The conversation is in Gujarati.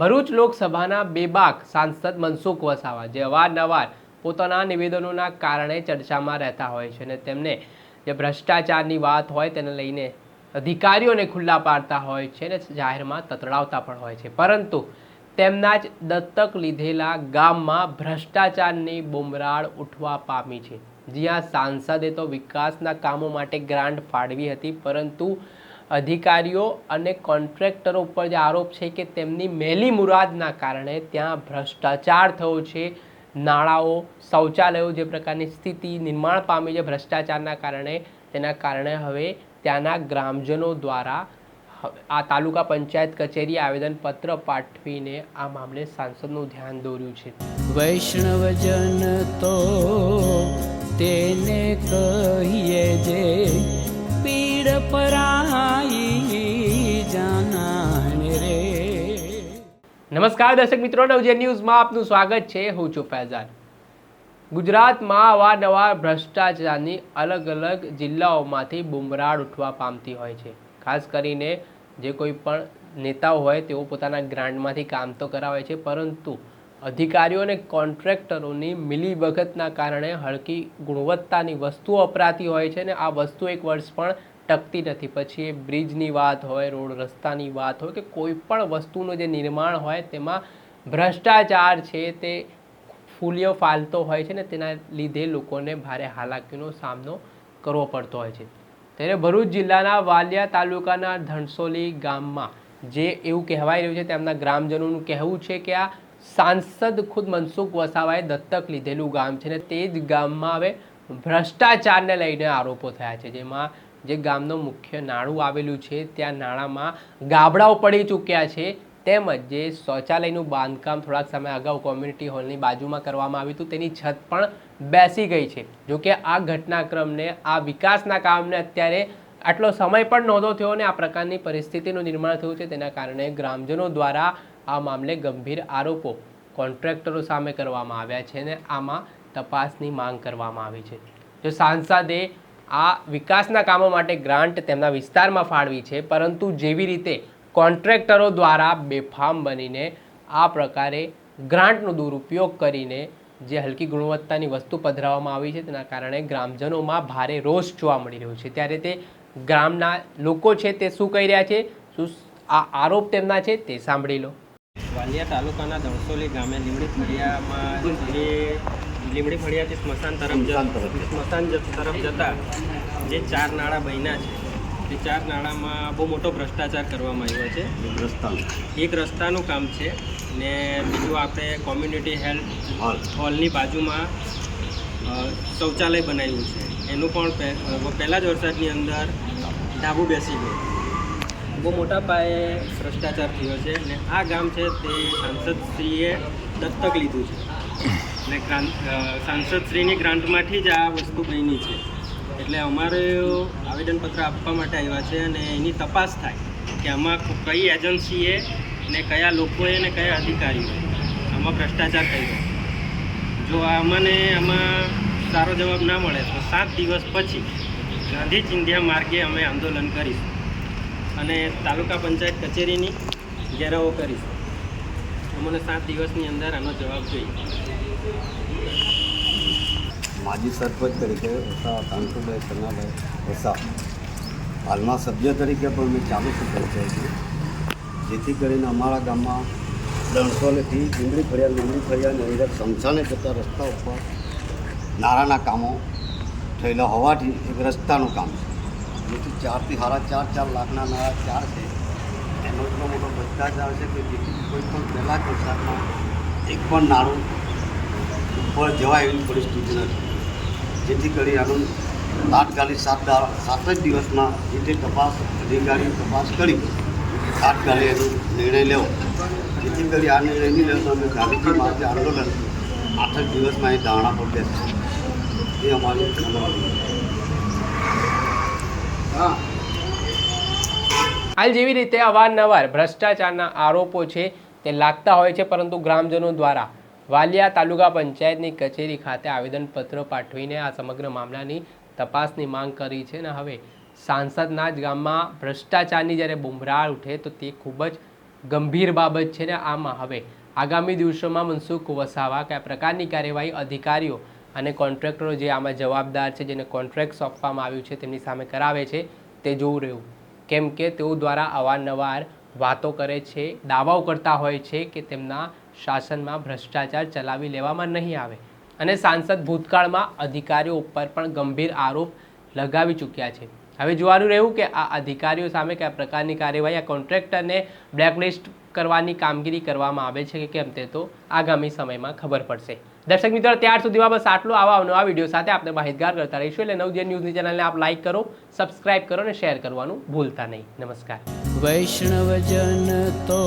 ભરૂચ લોકસભાના બેબાક સાંસદ મનસુખ વસાવા જે અવારનવાર પોતાના નિવેદનોના કારણે ચર્ચામાં રહેતા હોય છે અને તેમને જે ભ્રષ્ટાચારની વાત હોય તેને લઈને અધિકારીઓને ખુલ્લા પાડતા હોય છે અને જાહેરમાં તતડાવતા પણ હોય છે. પરંતુ તેમના જ દત્તક લીધેલા ગામમાં ભ્રષ્ટાચારની બુમરાળ ઉઠવા પામી છે. જ્યાં સાંસદે તો વિકાસના કામો માટે ગ્રાન્ટ ફાળવી હતી, પરંતુ અધિકારીઓ અને કોન્ટ્રાક્ટરો ઉપર જે આરોપ છે કે તેમની મેલી મુરાદના કારણે ત્યાં ભ્રષ્ટાચાર થયો છે. નાળાઓ, શૌચાલયો જે પ્રકારની સ્થિતિ નિર્માણ પામી છે ભ્રષ્ટાચારના કારણે, તેના કારણે હવે ત્યાંના ગ્રામજનો દ્વારા આ તાલુકા પંચાયત કચેરી આવેદનપત્ર પાઠવીને આ મામલે સાંસદનું ધ્યાન દોર્યું છે. વૈષ્ણવજન તો તેને કહીએ જે પીડ પરાઈ જાનાને રે. નમસ્કાર દર્શક મિત્રો, નવજે ન્યૂઝમાં આપનું સ્વાગત છે. હું છું ફૈઝાન. ગુજરાતમાં અવારનવાર ભ્રષ્ટાચારની અલગ અલગ જિલ્લાઓમાંથી બુમરાળ ઉઠવા પામતી હોય છે. ખાસ કરીને જે કોઈ પણ નેતાઓ હોય તેઓ પોતાના ગ્રાન્ટમાંથી કામ તો કરાવે છે, પરંતુ અધિકારીઓ અને કોન્ટ્રાક્ટરોની મિલીભગતના કારણે હળકી ગુણવત્તાની વસ્તુઓ વપરાતી હોય છે ને આ વસ્તુ એક વર્ષ પણ ટકતી નથી. પછી એ બ્રિજની વાત હોય, રોડ રસ્તાની વાત હોય કે કોઈ પણ વસ્તુનું જે નિર્માણ હોય તેમાં ભ્રષ્ટાચાર છે તે ફૂલિયો ફાલતો હોય છે ને તેના લીધે લોકોને ભારે હાલાકીનો સામનો કરવો પડતો હોય છે. ત્યારે ભરૂચ જિલ્લાના વાલિયા તાલુકાના ધણસોલી ગામમાં જે એવું કહેવાય રહ્યું છે તેમના ગ્રામજનોનું કહેવું છે કે આ સાંસદ ખુદ મનસુખ વસાવાએ દત્તક લીધેલું ગામ છે ને તે જ ગામમાં હવે ભ્રષ્ટાચારને લઈને આરોપો થયા છે. જેમાં જે ગામનું મુખ્ય નાણું આવેલું છે, ત્યાં નાણાંમાં ગાબડાઓ પડી ચૂક્યા છે. તેમજ જે શૌચાલયનું બાંધકામ થોડાક સમય અગાઉ કોમ્યુનિટી હોલની બાજુમાં કરવામાં આવ્યું હતું, તેની છત પણ બેસી ગઈ છે. જોકે આ ઘટનાક્રમને, આ વિકાસના કામને અત્યારે આટલો સમય પણ નહોતો થયો અને આ પ્રકારની પરિસ્થિતિનું નિર્માણ થયું છે. તેના કારણે ગ્રામજનો દ્વારા આ મામલે ગંભીર આરોપો કોન્ટ્રાક્ટરો સામે કરવામાં આવ્યા છે અને આમાં તપાસની માંગ કરવામાં આવી છે. જો સાંસદે આ વિકાસના કામો માટે ગ્રાન્ટ તેમના વિસ્તારમાં ફાળવી છે, પરંતુ જેવી રીતે કોન્ટ્રાક્ટરો દ્વારા બેફામ બનીને આ પ્રકારે ગ્રાન્ટનો દુરુપયોગ કરીને જે હલકી ગુણવત્તાની વસ્તુ પધરાવવામાં આવી છે, તેના કારણે ગ્રામજનોમાં ભારે રોષ જોવા મળી રહ્યો છે. ત્યારે તે ગ્રામના લોકો છે તે શું કહી રહ્યા છે? શું આ આરોપ તેમના છે તે સાંભળી લો. વાલિયા તાલુકાના ધણસોલી ગામે લીમડી ફળિયામાં જે લીમડી ફળિયાથી સ્મશાન તરફ જ- સ્મશાન તરફ જતા. જે ચાર નાળા બન્યા છે એ ચાર નાળામાં બહુ મોટો ભ્રષ્ટાચાર કરવામાં આવ્યો છે. એક રસ્તાનું કામ છે ને બીજું આપણે કોમ્યુનિટી હેલ્થ હોલની બાજુમાં શૌચાલય બનાવ્યું છે. એનું પણ પહેલાં પહેલા જ વરસાદની અંદર ધાબુ બેસી ગયું. બહુ મોટા પાયે ભ્રષ્ટાચાર થયો છે ને આ ગામ છે તે સાંસદશ્રીએ દત્તક લીધું છે. ને ગ્રાન્ટ અ, સાંસદશ્રીની ગ્રાન્ટમાંથી જ આ વસ્તુ બની છે. એટલે અમારે આવેદનપત્ર આપવા માટે આવ્યા છે અને એની તપાસ થાય કે આમાં કઈ એજન્સીએ ને કયા લોકોએ ને કયા અધિકારીઓએ આમાં ભ્રષ્ટાચાર કર્યો જો અમને આમાં સારો જવાબ ના મળે તો સાત દિવસ પછી ગાંધી ચિંધ્યા માર્ગે અમે આંદોલન કરીશું. અને તાલુકા પંચાયત કચેરીની ઘેરાવો કરીશું. અમને સાત દિવસની અંદર આનો જવાબ જોઈએ. માજી સરપંચ તરીકે વસા કાંતુભાઈ કન્નાભાઈ વસા. હાલમાં સભ્ય તરીકે પણ મેં ચાલુ છું પંચાયત. જેથી કરીને અમારા ગામમાં દણસોલેથી લીમડી ફળિયા લીમડી અને અંદર સમસાને જતા રસ્તા ઉપર નારાના કામો થયેલા હોવાથી એક રસ્તાનું કામ છે. જેથી ચારથી સાડા ચાર ચાર લાખના નાણાં ચાર છે. એનો એટલો મોટો ભ્રષ્ટાચાર છે કે જેથી કોઈ પણ પહેલાં વરસાદમાં એક પણ નાણું ઉપર જવાય એવી પરિસ્થિતિ નથી. જેથી કરી આનું તાત્કાલિક સાત સાત જ દિવસમાં જે તે તપાસ અધિકારી તપાસ કરી, તાત્કાલિક એનો નિર્ણય લેવો. જેથી કરી આ નિર્ણય નહીં લેવો અમે ગાંધીજી માર્ગે આંદોલન આઠ જ દિવસમાં એ ધારણા પર બેસશે. એ અમારી હાલ જેવી રીતે અવારનવાર ભ્રષ્ટાચારના આરોપો છે તે લાગતા હોય છે, પરંતુ ગ્રામજનો દ્વારા વાલિયા તાલુકા પંચાયતની કચેરી ખાતે આવેદનપત્ર પાઠવીને આ સમગ્ર મામલાની તપાસની માંગ કરી છે અને હવે સાંસદના જ ગામમાં ભ્રષ્ટાચારની જ્યારે બુમરાળ ઉઠે તો તે ખૂબ જ ગંભીર બાબત છે ને આમાં હવે આગામી દિવસોમાં મનસુખ વસાવા કયા પ્રકારની કાર્યવાહી અધિકારીઓ અને કોન્ટ્રાક્ટરો જે આમાં જવાબદાર છે, જેને કોન્ટ્રાક્ટ સોંપવામાં આવ્યું છે, તેમની સામે કરાવે છે, તે જોવું રહ્યું. કેમ કે તેઓ દ્વારા અવારનવાર વાતો કરે છે, દાવાઓ કરતા હોય છે કે તેમના શાસનમાં ભ્રષ્ટાચાર ચલાવી લેવામાં નહીં આવે. અને સાંસદ ભૂતકાળમાં અધિકારીઓ ઉપર પણ ગંભીર આરોપ લગાવી ચૂક્યા છે. હવે જોવાનું રહ્યું કે આ અધિકારીઓ સામે કયા પ્રકારની કાર્યવાહી, આ કોન્ટ્રાક્ટરને બ્લેકલિસ્ટ કરવાની કામગીરી કરવામાં આવે છે કે કેમ તે તો આગામી સમયમાં ખબર પડશે. દર્શક મિત્રો, ત્યાર સુધીમાં બસ આટલું. આવા નવા વીડિયો સાથે આપણે માહિતગાર કરતા રહીશું એટલે નવજન ન્યૂઝની ચેનલને આપ લાઈક કરો સબસ્ક્રાઇબ કરો અને શેર કરવાનું ભૂલતા નહીં. નમસ્કાર. વૈષ્ણવજન તો